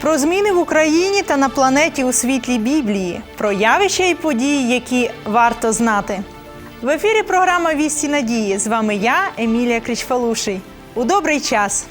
Про зміни в Україні та на планеті у світлі Біблії, про явища і події, які варто знати. В ефірі програма Вісті надії. З вами я, Емілія Крічфалуший. У добрий час.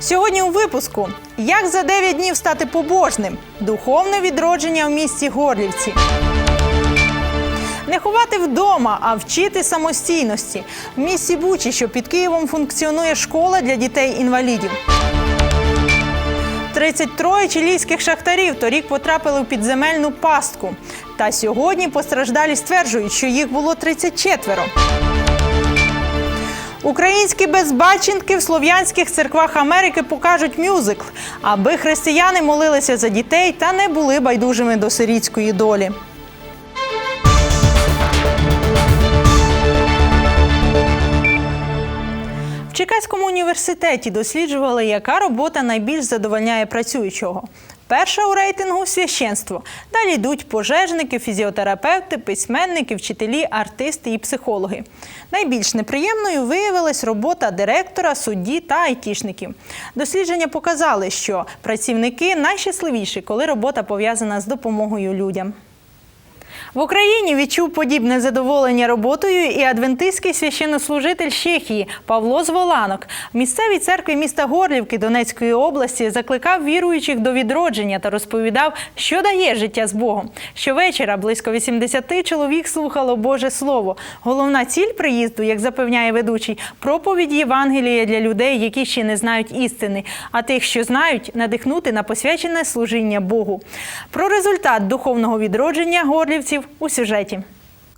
Сьогодні у випуску: як за 9 днів стати побожним, духовне відродження в місті Горлівці. Не ховати вдома, а вчити самостійності. В місті Бучі, що під Києвом функціонує школа для дітей-інвалідів. 33 чилійських шахтарів торік потрапили в підземельну пастку. Та сьогодні постраждалі стверджують, що їх було 34. Українські безбаченки в слов'янських церквах Америки покажуть мюзикл, аби християни молилися за дітей та не були байдужими до сирітської долі. Університеті досліджували, яка робота найбільш задовольняє працюючого. Перша у рейтингу священство. Далі йдуть пожежники, фізіотерапевти, письменники, вчителі, артисти і психологи. Найбільш неприємною виявилась робота директора, судді та айтішників. Дослідження показали, що працівники найщасливіші, коли робота пов'язана з допомогою людям. В Україні відчув подібне задоволення роботою і адвентистський священнослужитель Чехії Павло Зволанок. В місцевій церкві міста Горлівки Донецької області закликав віруючих до відродження та розповідав, що дає життя з Богом. Щовечора близько 80 чоловік слухало Боже Слово. Головна ціль приїзду, як запевняє ведучий, проповідь Євангелія для людей, які ще не знають істини, а тих, що знають, надихнути на посвячене служіння Богу. Про результат духовного відродження горлівців у сюжеті.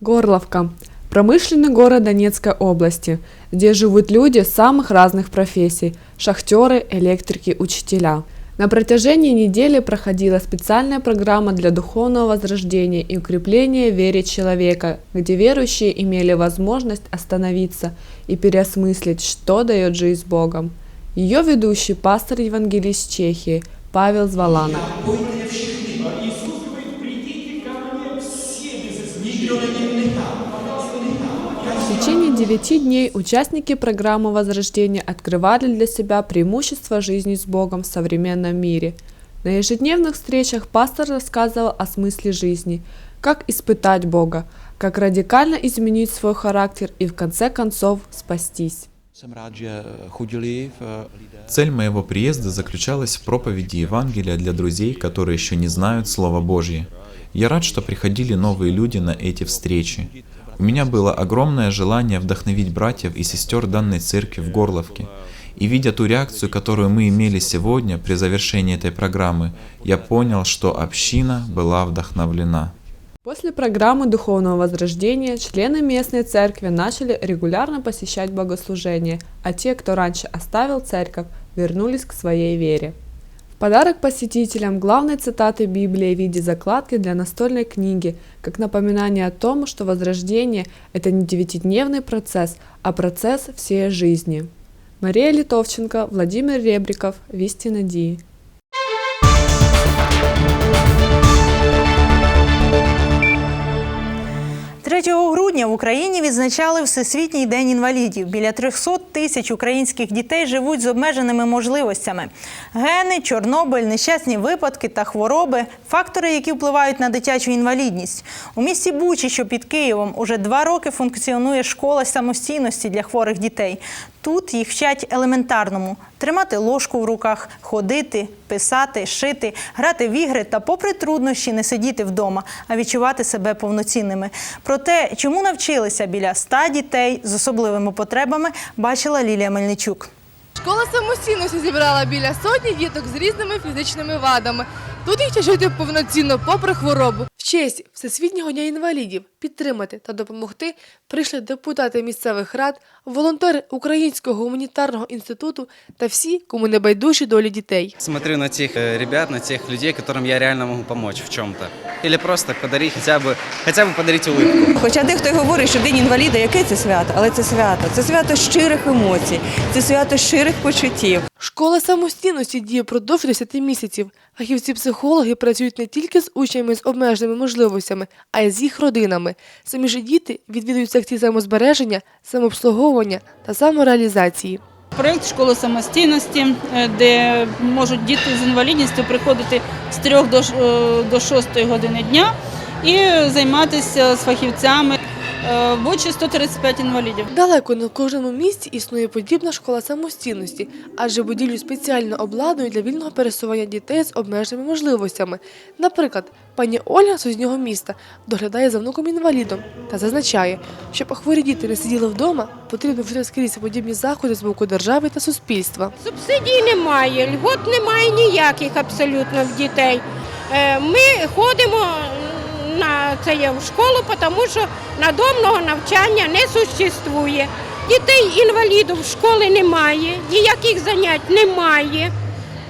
Горловка. Промышленный город Донецкой области, где живут люди самых разных профессий – шахтеры, электрики, учителя. На протяжении недели проходила специальная программа для духовного возрождения и укрепления в вере человека, где верующие имели возможность остановиться и переосмыслить, что дает жизнь Богом. Ее ведущий пастор-евангелист Чехии Павел Зваланов. Девяти дней участники программы Возрождения открывали для себя преимущества жизни с Богом в современном мире. На ежедневных встречах пастор рассказывал о смысле жизни, как испытать Бога, как радикально изменить свой характер и в конце концов спастись. V lidé. Цель моего приезда заключалась в проповеди Евангелия для друзей, которые еще не знают Слова Божье. Я рад, что приходили новые люди на эти встречи. У меня было огромное желание вдохновить братьев и сестер данной церкви в Горловке. И видя ту реакцию, которую мы имели сегодня при завершении этой программы, я понял, что община была вдохновлена. После программы духовного возрождения члены местной церкви начали регулярно посещать богослужения, а те, кто раньше оставил церковь, вернулись к своей вере. В подарок посетителям главной цитаты Библии в виде закладки для настольной книги, как напоминание о том, что возрождение – это не девятидневный процесс, а процесс всей жизни. Мария Литовченко, Владимир Ребриков, Вести Надии. 3 грудня в Україні відзначали Всесвітній день інвалідів. Біля 300 тисяч українських дітей живуть з обмеженими можливостями. Гени, Чорнобиль, нещасні випадки та хвороби фактори, які впливають на дитячу інвалідність. У місті Бучі, що під Києвом, уже два роки функціонує школа самостійності для хворих дітей. Тут їх вчать елементарному тримати ложку в руках, ходити, писати, шити, грати в ігри та, попри труднощі, не сидіти вдома, а відчувати себе повноцінними. Про те, чому навчилися біля ста дітей з особливими потребами, бачила Лілія Мельничук. Школа самостійності зібрала біля сотні діток з різними фізичними вадами. Тут їх жити повноцінно, попри хворобу. В честь Всесвітнього дня інвалідів підтримати та допомогти прийшли депутати місцевих рад, волонтери Українського гуманітарного інституту та всі, кому не байдужі долі дітей. Смотрю на тех э, ребят, на тех людей, которым я реально могу помочь в чем-то. Или просто подарить хотя бы, хотя бы подарить улыбку. Хоча дехто й говорить, що День інваліда, яке це свято? Але це свято. Це свято щирих емоцій, це свято щирих почуттів. Школа самостійності діє продовж 10 місяців. Фахівці-психологи працюють не тільки з учнями з обмеженими можливостями, а й з їх родинами. Самі ж діти відвідують секції самозбереження, самообслуговування та самореалізації. Проєкт школи самостійності, е, де можуть діти з інвалідністю приходити з 3 до ш- е, до 6 години дня і займатися з фахівцями. В Бучі 135 інвалідів. Далеко не в кожному місті існує подібна школа самостійності, адже будівлю спеціально обладнують для вільного пересування дітей з обмеженими можливостями. Наприклад, пані Ольга з сусіднього міста доглядає за внуком інвалідом та зазначає, щоб хворі діти не сиділи вдома, потрібно вжити скрізь подібні заходи з боку держави та суспільства. Субсидій немає, льгот немає ніяких абсолютно в дітей. Е, Ми ходимо на це є в школу, тому що надомного навчання не существує. Дітей інвалідів в школі немає, ніяких занять немає.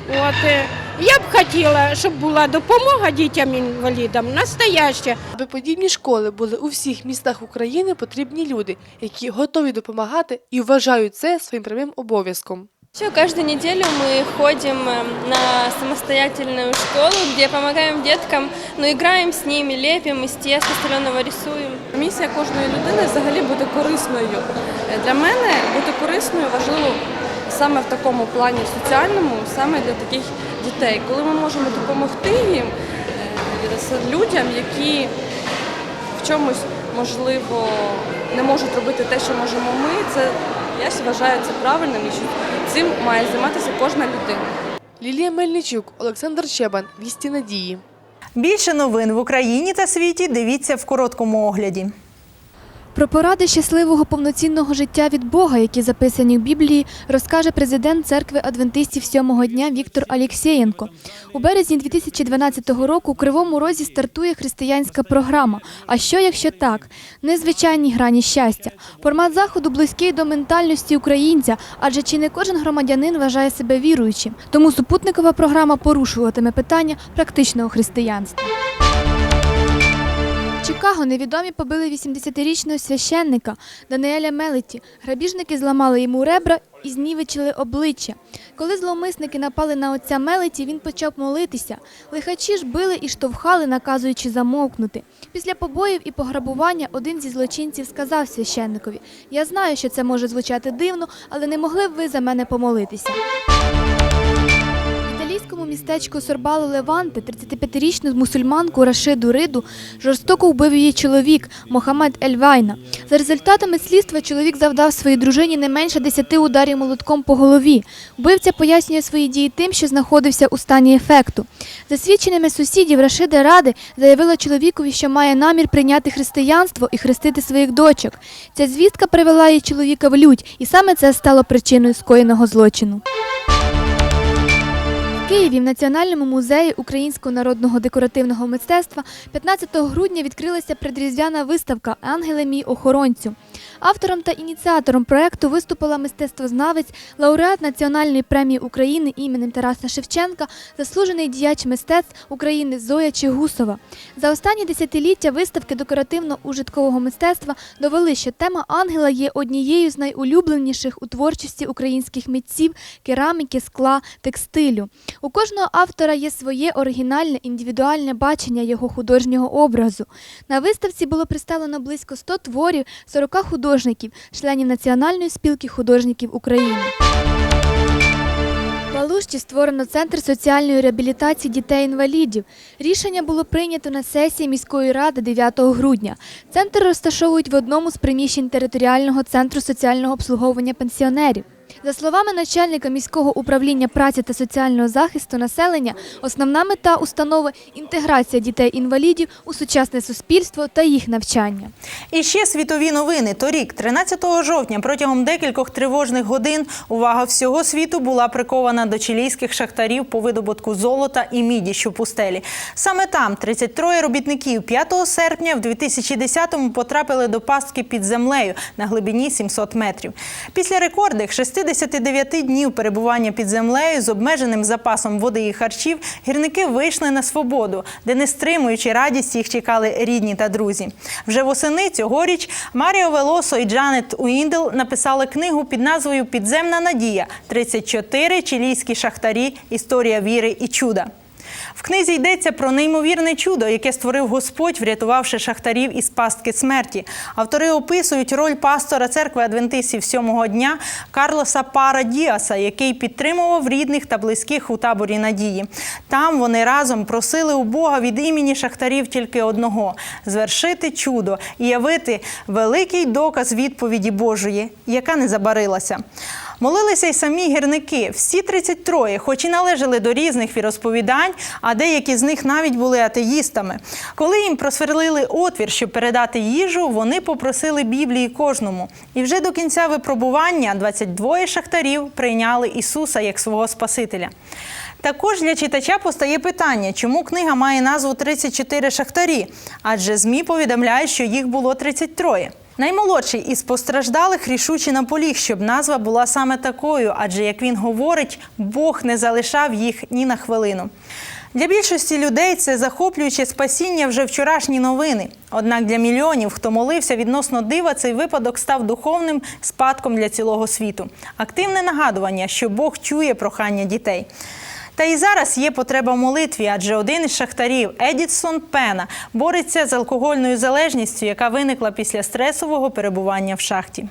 От, е, я б хотіла, щоб була допомога дітям-інвалідам настояща. Аби подібні школи були у всіх містах України, потрібні люди, які готові допомагати і вважають це своїм прямим обов'язком. Еще каждую неделю мы ходим э, на самостоятельную школу, где помогаем деткам, ну, играем с ними, лепим из теста соленого, рисуем. Місія кожної людини взагалі бути корисною. Е, Для мене бути корисною важливо саме в такому плані соціальному, саме для таких дітей, коли ми можемо допомогти їм е, людям, які в чомусь можливо не можуть робити те, що можемо ми. Це я вважаю це правильним і що цим має займатися кожна людина. Лілія Мельничук, Олександр Чебан, Вісті Надії. Більше новин в Україні та світі дивіться в короткому огляді. Про поради щасливого повноцінного життя від Бога, які записані в Біблії, розкаже президент церкви адвентистів сьомого дня Віктор Алєксєєнко. У березні 2012 року у Кривому Розі стартує християнська програма. А що, якщо так? Незвичайні грані щастя. Формат заходу близький до ментальності українця, адже чи не кожен громадянин вважає себе віруючим. Тому супутникова програма порушуватиме питання практичного християнства. Чикаго невідомі побили 80-річного священника Даниеля Мелеті. Грабіжники зламали йому ребра і знівечили обличчя. Коли зловмисники напали на отця Мелеті, він почав молитися. Лихачі ж били і штовхали, наказуючи замовкнути. Після побоїв і пограбування один зі злочинців сказав священникові: Я знаю, що це може звучати дивно, але не могли б ви за мене помолитися. Італійському містечку Сорбало Леванте 35-річну мусульманку Рашиду Риду жорстоко вбив її чоловік Мохамед Ельвайна. За результатами слідства чоловік завдав своїй дружині не менше 10 ударів молотком по голові. Вбивця пояснює свої дії тим, що знаходився у стані ефекту. За свідченнями сусідів Рашида Ради заявила чоловікові, що має намір прийняти християнство і хрестити своїх дочок. Ця звістка привела її чоловіка в лють, і саме це стало причиною скоєного злочину. Києві в Національному музеї українського народного декоративного мистецтва 15 грудня відкрилася предріздвяна виставка Ангели мій охоронцю. Автором та ініціатором проекту виступила мистецтвознавець, лауреат Національної премії України іменем Тараса Шевченка, заслужений діяч мистецтв України Зоя Чигусова. За останні десятиліття виставки декоративно-ужиткового мистецтва довели, що тема ангела є однією з найулюбленіших у творчості українських митців, кераміки, скла, текстилю. У кожного автора є своє оригінальне індивідуальне бачення його художнього образу. На виставці було представлено близько 100 творів 40 художників, членів Національної спілки художників України. В Алушті створено центр соціальної реабілітації дітей-інвалідів. Рішення було прийнято на сесії міської ради 9 грудня. Центр розташовують в одному з приміщень територіального центру соціального обслуговування пенсіонерів. За словами начальника міського управління праці та соціального захисту населення, основна мета установи інтеграція дітей-інвалідів у сучасне суспільство та їх навчання. І ще світові новини. Торік, 13 жовтня, протягом декількох тривожних годин увага всього світу була прикована до чилійських шахтарів по видобутку золота і міді, що пустелі. Саме там 33 робітників 5 серпня в 2010-му потрапили до пастки під землею на глибині 700 метрів. Після рекордних 60 159 днів перебування під землею з обмеженим запасом води і харчів гірники вийшли на свободу, де не стримуючи радість їх чекали рідні та друзі. Вже восени цьогоріч Маріо Велосо і Джанет Уіндл написали книгу під назвою Підземна надія 34 чилійські шахтарі. Історія віри і чуда. В книзі йдеться про неймовірне чудо, яке створив Господь, врятувавши шахтарів із пастки смерті. Автори описують роль пастора церкви адвентистів сьомого дня Карлоса Пара Діаса, який підтримував рідних та близьких у таборі надії. Там вони разом просили у Бога від імені шахтарів тільки одного звершити чудо і явити великий доказ відповіді Божої, яка не забарилася. Молилися й самі гірники. Всі 33, хоч і належали до різних віросповідань, а деякі з них навіть були атеїстами. Коли їм просверлили отвір, щоб передати їжу, вони попросили Біблії кожному. І вже до кінця випробування 22 шахтарів прийняли Ісуса як свого Спасителя. Також для читача постає питання, чому книга має назву «34 шахтарі, адже ЗМІ повідомляють, що їх було 33. Наймолодший із постраждалих рішуче наполіг, щоб назва була саме такою, адже, як він говорить, Бог не залишав їх ні на хвилину. Для більшості людей це захоплююче спасіння вже вчорашні новини. Однак для мільйонів, хто молився відносно дива, цей випадок став духовним спадком для цілого світу. Активне нагадування, що Бог чує прохання дітей. Та і зараз є потреба молитві, адже один із шахтарів Едісон Пена бореться з алкогольною залежністю, яка виникла після стресового перебування в шахті.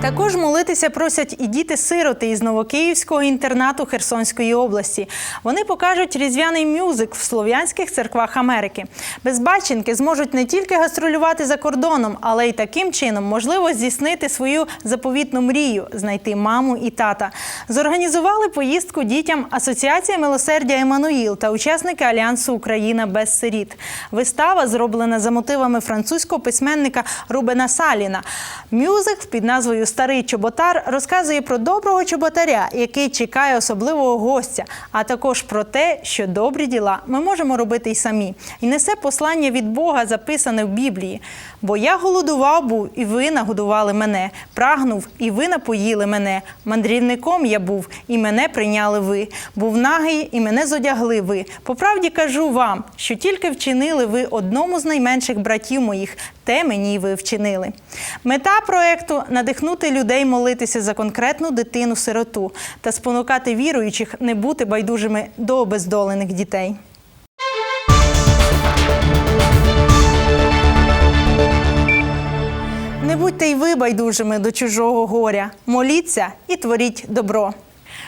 Також молитися просять і діти-сироти із Новокиївського інтернату Херсонської області. Вони покажуть різдвяний мюзик в слов'янських церквах Америки. Безбаченки зможуть не тільки гастролювати за кордоном, але й таким чином можливо здійснити свою заповітну мрію знайти маму і тата. Зорганізували поїздку дітям Асоціація милосердя Еммануїл та учасники Альянсу Україна без сиріт. Вистава зроблена за мотивами французького письменника Рубена Саліна. Мюзик під назвою Старий чоботар розказує про доброго чоботаря, який чекає особливого гостя, а також про те, що добрі діла ми можемо робити й самі. І несе послання від Бога, записане в Біблії. Бо я голодував був, і ви нагодували мене, прагнув, і ви напоїли мене. Мандрівником я був, і мене прийняли ви. Був нагий, і мене зодягли ви. По правді кажу вам, що тільки вчинили ви одному з найменших братів моїх, те мені ви вчинили. Мета проекту надихнути людей молитися за конкретну дитину-сироту та спонукати віруючих не бути байдужими до обездолених дітей. Не будьте й ви байдужими до чужого горя. Моліться і творіть добро.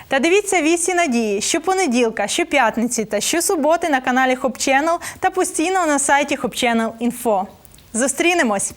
Та дивіться вісі надії щопонеділка, щоп'ятниці та щосуботи на каналі Хоп Channel та постійно на сайті hopchannel.info. Зустрінемось!